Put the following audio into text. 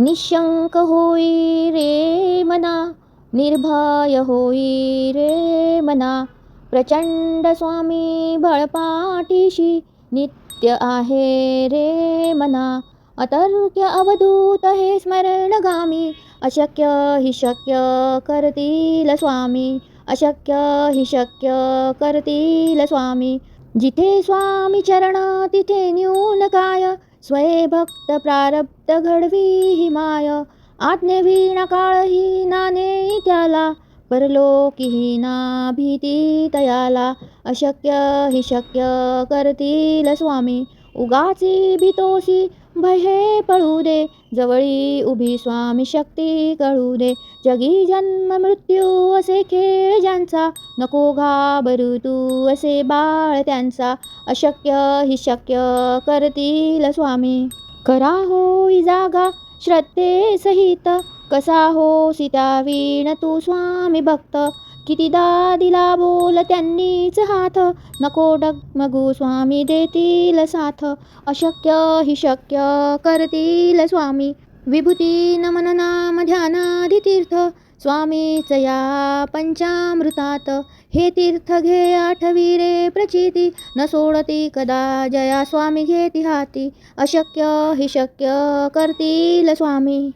निशंक होई रे मना निर्भय होई रे मना। प्रचंड स्वामी बळपाठीशी नित्य आहे रे मना। अतर्क्य अवधूत हे स्मरणगामी अशक्य हि शक्य करतील स्वामी। अशक्य हि शक्य करतील स्वामी। जिथे स्वामी चरण तिथे न्यून काय? स्वये भक्त प्रारब्ध घडवी हि माय. आज्ञेविणा काळही नाने त्याला परलोकी ना भीती तयाला. अशक्य हि शक्य करतील स्वामी. उगाची भीतोशी भय पळू दे जवळी उभी स्वामी शक्ती कळू दे जगी जन्म मृत्यू असे खेळ ज्यांचा नको घाबरू तू असे बाळ त्यांचा। अशक्य हि शक्य करतील स्वामी। करा होई जागा श्रद्धे सहित कसा हो सीता वीण तू स्वामी भक्त। कितीदा दिला बोल त्यांनीच हात नको डगमगू स्वामी देतील साथ. अशक्य हि शक्य करतील स्वामी. विभूती नमन नाम ध्यानादि तीर्थ स्वामीच या पंचामृतात. हे तीर्थ घे आठवी रे प्रचिती. न सोडती कदा जया स्वामी घेती हाती. अशक्य हि शक्य करतील स्वामी.